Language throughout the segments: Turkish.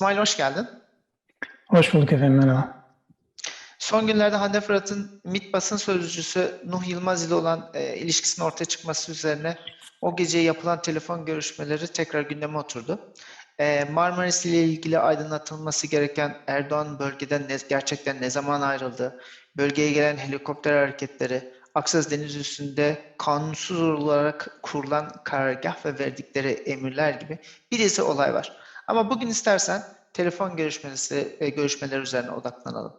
İsmail hoş geldin. Hoş bulduk efendim merhaba. Son günlerde Hande Fırat'ın MİT basın sözcüsü Nuh Yılmaz ile olan e, ilişkisinin ortaya çıkması üzerine o gece yapılan telefon görüşmeleri tekrar gündeme oturdu. E, Marmaris ile ilgili aydınlatılması gereken Erdoğan bölgeden ne, gerçekten ne zaman ayrıldı, bölgeye gelen helikopter hareketleri, Aksaz Deniz üstünde kanunsuz olarak kurulan karargah ve verdikleri emirler gibi bir dizi olay var. Ama bugün istersen telefon görüşmesi, e, görüşmeler üzerine odaklanalım.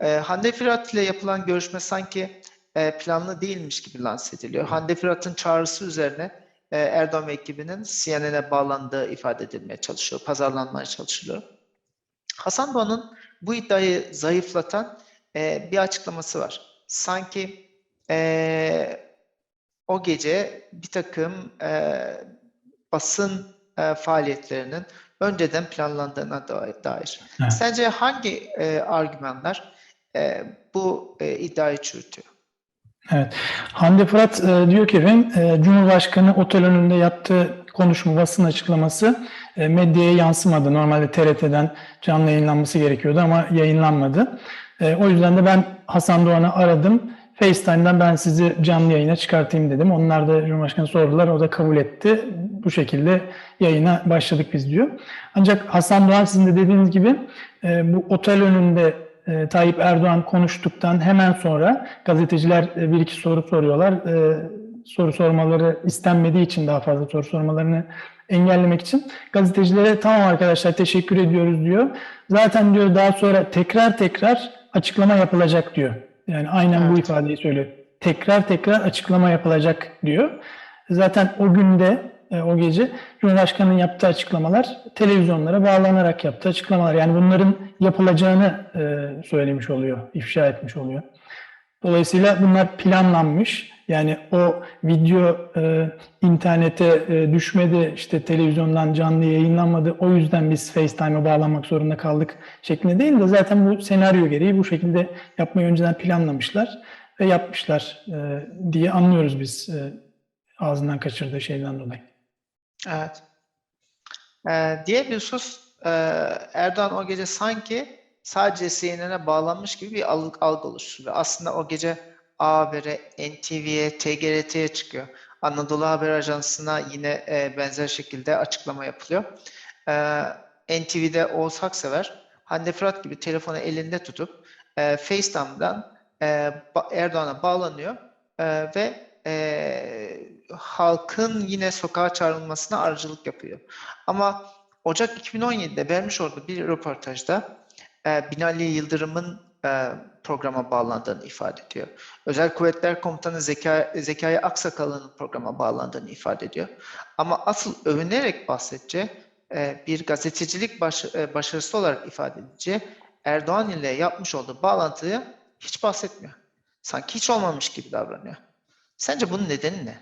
E, Hande Fırat ile yapılan görüşme sanki e, planlı değilmiş gibi lanse ediliyor. Hande Fırat'ın çağrısı üzerine e, Erdoğan ve ekibinin CNN'e bağlandığı ifade edilmeye çalışıyor, pazarlanmaya çalışılıyor. Hasan Doğan'ın bu iddiayı zayıflatan e, bir açıklaması var. Sanki e, o gece bir takım e, basın e, faaliyetlerinin önceden planlandığına da- dair. Evet. Sence hangi e, argümanlar e, bu e, iddiayı çürütüyor? Evet. Hande Fırat e, diyor ki efendim, e, Cumhurbaşkanı otel önünde yaptığı konuşma basın açıklaması e, medyaya yansımadı. Normalde TRT'den canlı yayınlanması gerekiyordu ama yayınlanmadı. E, o yüzden de ben Hasan Doğan'ı aradım. FaceTime'dan ben sizi canlı yayına çıkartayım dedim. Onlar da Cumhurbaşkanı sordular. O da kabul etti. Bu şekilde yayına başladık biz diyor. Ancak Hasan Doğan sizin de dediğiniz gibi e, bu otel önünde e, Tayyip Erdoğan konuştuktan hemen sonra gazeteciler e, bir iki soru soruyorlar. E, soru sormaları istenmediği için daha fazla soru sormalarını engellemek için gazetecilere tamam arkadaşlar teşekkür ediyoruz diyor. Zaten diyor daha sonra tekrar tekrar açıklama yapılacak diyor. Yani aynen bu Evet. ifadeyi söylüyor. Tekrar tekrar açıklama yapılacak diyor. Zaten o günde, e, o gece Cumhurbaşkanı'nın yaptığı açıklamalar televizyonlara bağlanarak yaptığı açıklamalar. Yani bunların yapılacağını e, söylemiş oluyor, ifşa etmiş oluyor. Dolayısıyla bunlar planlanmış. Yani o video e, internete e, düşmedi, işte televizyondan canlı yayınlanmadı. O yüzden biz FaceTime'a bağlanmak zorunda kaldık şeklinde değil de zaten bu senaryo gereği bu şekilde yapmayı önceden planlamışlar ve yapmışlar e, diye anlıyoruz biz e, ağzından kaçırdığı şeyden dolayı. Evet. Ee, diğer bir husus e, Erdoğan o gece sanki sadece CNN'e bağlanmış gibi bir algı, algı oluşturuyor. Aslında o gece A Haber'e, NTV'ye, TGRT'ye çıkıyor. Anadolu Haber Ajansı'na yine e, benzer şekilde açıklama yapılıyor. Ee, NTV'de Oğuz Haksever, Hande Fırat gibi telefonu elinde tutup e, FaceTime'dan e, Erdoğan'a bağlanıyor e, ve e, halkın yine sokağa çağrılmasına aracılık yapıyor. Ama Ocak 2017'de vermiş olduğu bir röportajda e, Binali Yıldırım'ın e, programa bağlandığını ifade ediyor. Özel Kuvvetler Komutanı Zeka, Zekai Aksakal'ın programa bağlandığını ifade ediyor. Ama asıl övünerek bahsedeceği e, bir gazetecilik baş- e, başarısı olarak ifade edeceği Erdoğan ile yapmış olduğu bağlantıyı hiç bahsetmiyor. Sanki hiç olmamış gibi davranıyor. Sence bunun nedeni ne?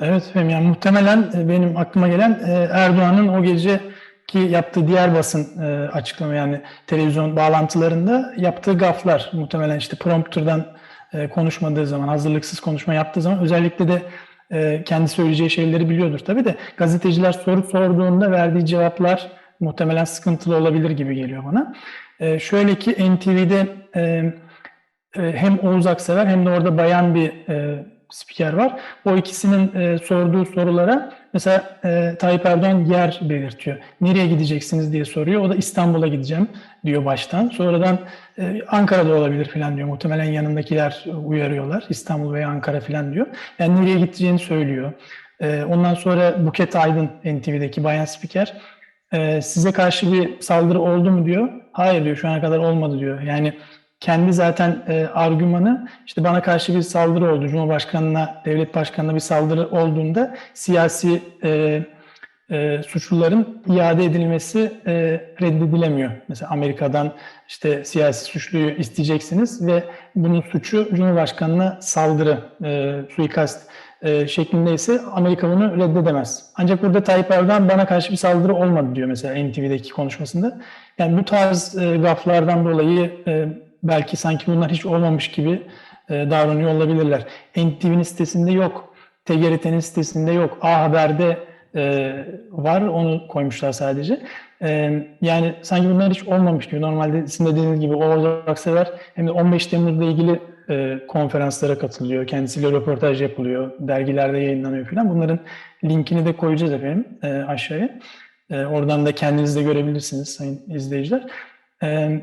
Evet efendim yani muhtemelen e, benim aklıma gelen e, Erdoğan'ın o gece ki yaptığı diğer basın e, açıklama yani televizyon bağlantılarında yaptığı gaflar muhtemelen işte prompterdan e, konuşmadığı zaman hazırlıksız konuşma yaptığı zaman özellikle de kendi söyleyeceği şeyleri biliyordur tabii de gazeteciler soru sorduğunda verdiği cevaplar muhtemelen sıkıntılı olabilir gibi geliyor bana. Şöyle ki NTV'de hem Oğuz Aksever hem de orada bayan bir e, spiker var. O ikisinin e, sorduğu sorulara mesela e, Tayyip Erdoğan yer belirtiyor. Nereye gideceksiniz diye soruyor. O da İstanbul'a gideceğim diyor baştan. Sonradan e, Ankara'da olabilir falan diyor. Muhtemelen yanındakiler uyarıyorlar. İstanbul veya Ankara falan diyor. Yani nereye gideceğini söylüyor. E, ondan sonra Buket Aydın NTV'deki bayan spiker e, size karşı bir saldırı oldu mu diyor. Hayır diyor şu ana kadar olmadı diyor. Yani kendi zaten e, argümanı işte bana karşı bir saldırı oldu. Cumhurbaşkanına, devlet başkanına bir saldırı olduğunda siyasi e, e, suçluların iade edilmesi e, reddedilemiyor. Mesela Amerika'dan işte siyasi suçluyu isteyeceksiniz ve bunun suçu Cumhurbaşkanına saldırı, e, suikast e, şeklinde ise Amerika bunu reddedemez. Ancak burada Tayyip Erdoğan bana karşı bir saldırı olmadı diyor mesela NTV'deki konuşmasında. Yani bu tarz e, gaflardan dolayı e, belki sanki bunlar hiç olmamış gibi e, davranıyor olabilirler. NTV'nin sitesinde yok, TGRT'nin sitesinde yok, A Haber'de e, var. Onu koymuşlar sadece. E, yani sanki bunlar hiç olmamış gibi. Normalde sizin de dediğiniz gibi Oğuz Aksever hem de 15 Temmuz'la ilgili e, konferanslara katılıyor. Kendisiyle röportaj yapılıyor. Dergilerde yayınlanıyor falan. Bunların linkini de koyacağız efendim e, aşağıya. E, oradan da kendiniz de görebilirsiniz sayın izleyiciler. E,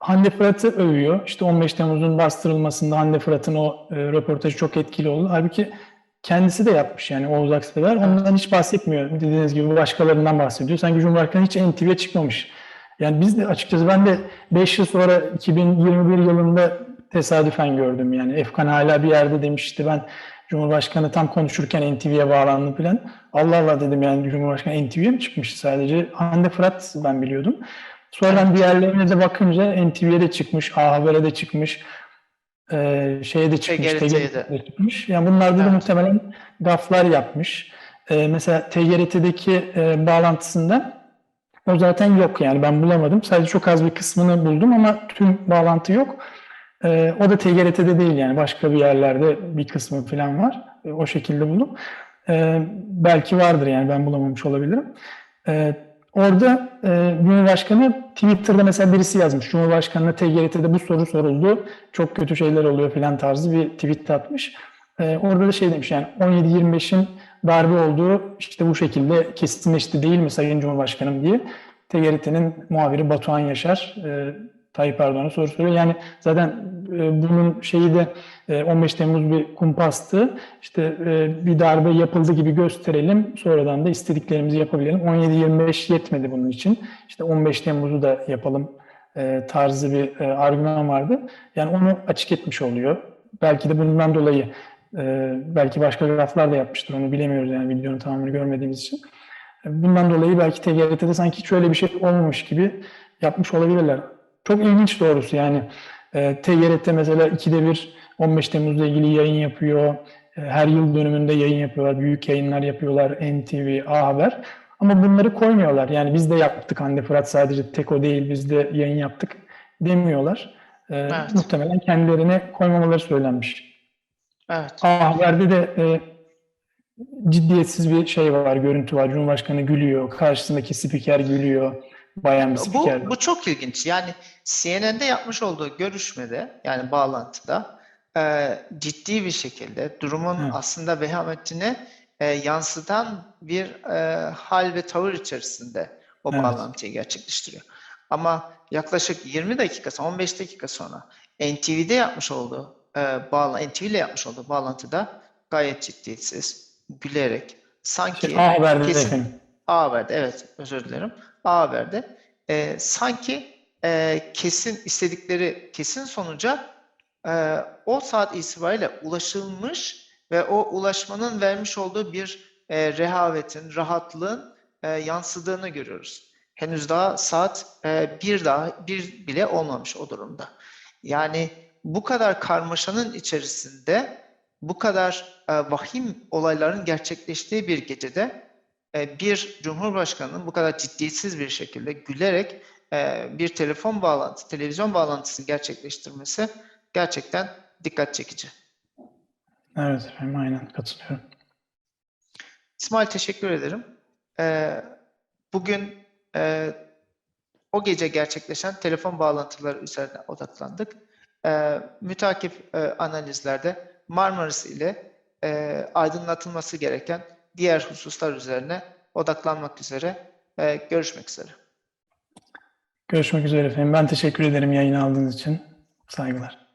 Hande Fırat'ı övüyor. İşte 15 Temmuz'un bastırılmasında Hande Fırat'ın o e, röportajı çok etkili oldu. Halbuki kendisi de yapmış yani Oğuz Aksever. Ondan hiç bahsetmiyor. Dediğiniz gibi başkalarından bahsediyor. Sanki Cumhurbaşkanı hiç NTV'ye çıkmamış. Yani biz de açıkçası ben de 5 yıl sonra 2021 yılında tesadüfen gördüm. Yani Efkan hala bir yerde demişti ben Cumhurbaşkanı tam konuşurken NTV'ye bağlandı falan. Allah Allah dedim yani Cumhurbaşkanı NTV'ye mi çıkmış sadece? Hande Fırat ben biliyordum. Sonradan diğerlerine de bakınca NTV'ye de çıkmış, A Haber'e de çıkmış, e, şeye de çıkmış, TGRT'ye de. Çıkmış. Yani bunlarda da Evet. muhtemelen gaflar yapmış. E, mesela TGRT'deki e, bağlantısında o zaten yok yani ben bulamadım. Sadece çok az bir kısmını buldum ama tüm bağlantı yok. E, o da TGRT'de değil yani başka bir yerlerde bir kısmı falan var. E, o şekilde buldum. E, belki vardır yani ben bulamamış olabilirim. E, orada e, Cumhurbaşkanı Twitter'da mesela birisi yazmış. Cumhurbaşkanı'na TGRT'de bu soru soruldu. Çok kötü şeyler oluyor falan tarzı bir tweet atmış. E, orada da şey demiş yani 17-25'in darbe olduğu işte bu şekilde kesinleşti değil mi Sayın Cumhurbaşkanım diye. TGRT'nin muhabiri Batuhan Yaşar e, Tayyip Erdoğan'a soru soruyor. Yani zaten bunun şeyi de e, 15 Temmuz bir kumpastı. İşte e, bir darbe yapıldı gibi gösterelim. Sonradan da istediklerimizi yapabilelim. 17-25 yetmedi bunun için. İşte 15 Temmuz'u da yapalım e, tarzı bir e, argüman vardı. Yani onu açık etmiş oluyor. Belki de bundan dolayı e, belki başka graflar da yapmıştır. Onu bilemiyoruz yani videonun tamamını görmediğimiz için. E, Bundan dolayı belki TGRT'de sanki hiç öyle bir şey olmamış gibi yapmış olabilirler. Çok ilginç doğrusu yani. E, TGRT mesela ikide bir 15 Temmuz'la ilgili yayın yapıyor. E, Her yıl dönümünde yayın yapıyorlar. Büyük yayınlar yapıyorlar. NTV, A Haber. Ama bunları koymuyorlar. Yani biz de yaptık Hande Fırat sadece tek o değil biz de yayın yaptık demiyorlar. E, Evet. Muhtemelen kendilerine koymamaları söylenmiş. Evet. A Haber'de de e, ciddiyetsiz bir şey var, görüntü var. Cumhurbaşkanı gülüyor, karşısındaki spiker gülüyor, bayan bir Bu, spiker. bu çok ilginç. Yani CNN'de yapmış olduğu görüşmede yani bağlantıda e, ciddi bir şekilde durumun Evet. aslında vehametini e, yansıtan bir e, hal ve tavır içerisinde o Evet. bağlantıyı gerçekleştiriyor. Ama yaklaşık 20 dakika sonra, 15 dakika sonra NTV'de yapmış olduğu e, bağla NTV ile yapmış olduğu bağlantıda gayet ciddiyetsiz, gülerek sanki Şey, A Haber'de de kesin-. A Haber'de evet özür dilerim. A Haber'de e, sanki e, kesin istedikleri kesin sonuca e, o saat itibariyle ulaşılmış ve o ulaşmanın vermiş olduğu bir e, rehavetin, rahatlığın e, yansıdığını görüyoruz. Henüz daha saat e, bir daha bir bile olmamış o durumda. Yani bu kadar karmaşanın içerisinde bu kadar e, vahim olayların gerçekleştiği bir gecede bir cumhurbaşkanının bu kadar ciddiyetsiz bir şekilde gülerek e, bir telefon bağlantı, televizyon bağlantısını gerçekleştirmesi gerçekten dikkat çekici. Evet efendim aynen katılıyorum. İsmail teşekkür ederim. E, bugün e, o gece gerçekleşen telefon bağlantıları üzerine odaklandık. E, mütakip e, analizlerde Marmaris ile aydınlatılması gereken diğer hususlar üzerine odaklanmak üzere e, görüşmek üzere. Görüşmek üzere efendim. Ben teşekkür ederim yayın aldığınız için. Saygılar.